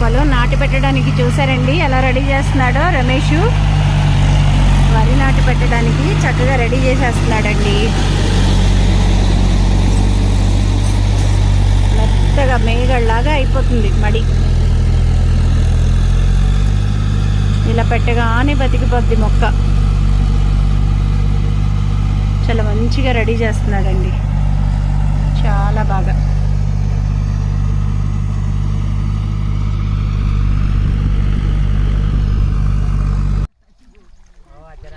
పొలం నాటి పెట్టడానికి చూసారండి ఎలా రెడీ చేస్తున్నాడో రమేష్. వరి నాటి పెట్టడానికి చక్కగా రెడీ చేసేస్తున్నాడండి. మెత్తగా మేగళ్ళలాగా అయిపోతుంది మడి. ఇలా పెట్టగానే బతికిపోద్ది మొక్క. చాలా మంచిగా రెడీ చేస్తున్నాడండి చాలా బాగా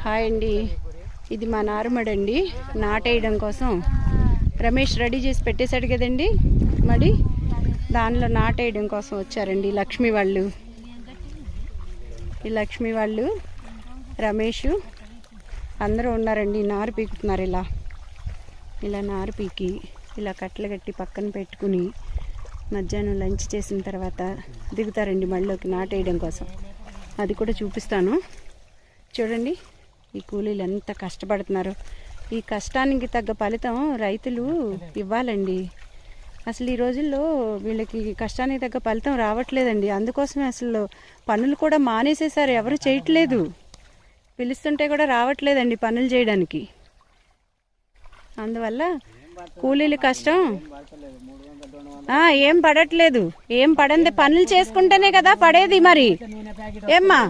హాయ్ అండి. ఇది మా నారుమడండి నాటేయడం కోసం రమేష్ రెడీ చేసి పెట్టేశాడు కదండి. మడి దానిలో నాటేయడం కోసం వచ్చారండి లక్ష్మి వాళ్ళు. ఈ లక్ష్మి వాళ్ళు రమేష్ అందరూ ఉన్నారండి. నారు పీకుతున్నారు ఇలా. ఇలా నారు పీకి ఇలా కట్టలు కట్టి పక్కన పెట్టుకుని మధ్యాహ్నం లంచ్ చేసిన తర్వాత దిగుతారండి మళ్ళీకి నాటేయడం కోసం. అది కూడా చూపిస్తాను. చూడండి. ఈ కూలీలు ఎంత కష్టపడుతున్నారు? ఈ కష్టానికి తగ్గ ఫలితం రైతులు ఇవ్వాలండి. అసలు ఈ రోజుల్లో వీళ్ళకి కష్టానికి తగ్గ ఫలితం రావట్లేదండి. అందుకోసమే అసలు పనులు కూడా మానేసేసారు ఎవరు చేయట్లేదు. పిలుస్తుంటే కూడా రావట్లేదండి పనులు చేయడానికి. అందువల్ల కూలీలు కష్టం. ఏం పడట్లేదు. ఏం పడంది? పనులు చేసుకుంటేనే కదా పడేది మరి. ఏమ్మా?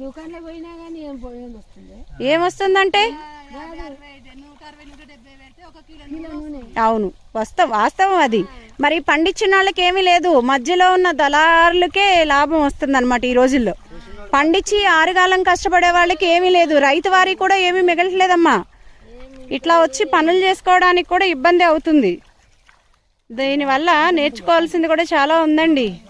దుకాణంలో పోయినా కానీ ఏం పోయేది వస్తుంది ఏమొస్తుందంటే? అవును వస్తాం వాస్తవం అది. మరి పండించిన వాళ్ళకి ఏమీ లేదు. మధ్యలో ఉన్న దళారులకే లాభం వస్తుంది అనమాట ఈ రోజుల్లో. పండించి ఆరుగాలం కష్టపడే వాళ్ళకి ఏమీ లేదు. రైతు వారికి కూడా ఏమీ మిగలట్లేదమ్మా. ఇట్లా వచ్చి పనులు చేసుకోవడానికి కూడా ఇబ్బంది అవుతుంది. దీనివల్ల నేర్చుకోవాల్సింది కూడా చాలా ఉందండి.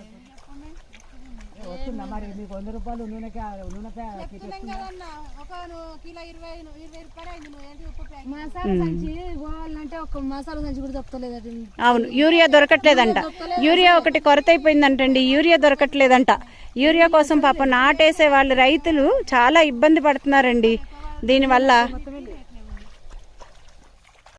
మసాలా సంచి పోవాలంటే ఒక మసాలా సంచి కూడా తప్పలేదట అవును యూరియా దొరకట్లేదంట. యూరియా ఒకటి కొరత అయిపోయిందంటండి యూరియా దొరకట్లేదంట. యూరియా కోసం పాప నాటేసే వాళ్ళు రైతులు చాలా ఇబ్బంది పడుతున్నారండి. దీనివల్ల